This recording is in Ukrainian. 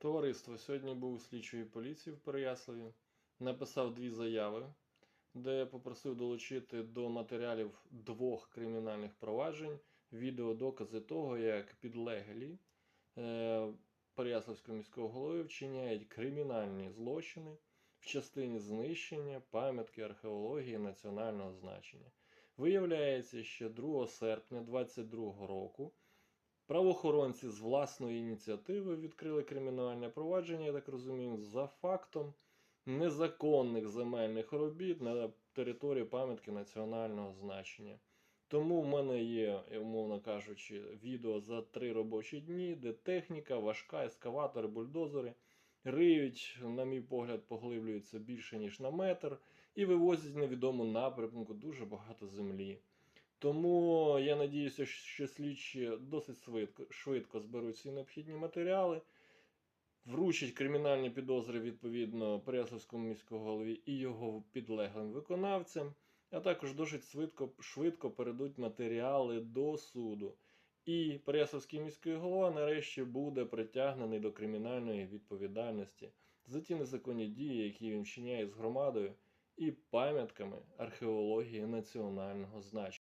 Товариство, сьогодні був у слідчої поліції в Переяславі, написав дві заяви, де попросив долучити до матеріалів двох кримінальних проваджень відеодокази того, як підлеглі е, Переяславського міського голови вчиняють кримінальні злочини в частині знищення пам'ятки археології національного значення. Виявляється, що 2 серпня 2022 року Правоохоронці з власної ініціативи відкрили кримінальне провадження, я так розумію, за фактом незаконних земельних робіт на території пам'ятки національного значення. Тому в мене є, умовно кажучи, відео за три робочі дні, де техніка, важка, ескаватори, бульдозери риють, на мій погляд, поглиблюються більше, ніж на метр, і вивозять невідому напрямку дуже багато землі. Тому я надіюся, що слідчі досить швидко, швидко зберуть всі необхідні матеріали, вручать кримінальні підозри відповідно Переяславському міському голові і його підлеглим виконавцям, а також досить швидко, швидко передуть матеріали до суду. І Переяславський міський голова нарешті буде притягнений до кримінальної відповідальності за ті незаконні дії, які він вчиняє з громадою і пам'ятками археології національного значення.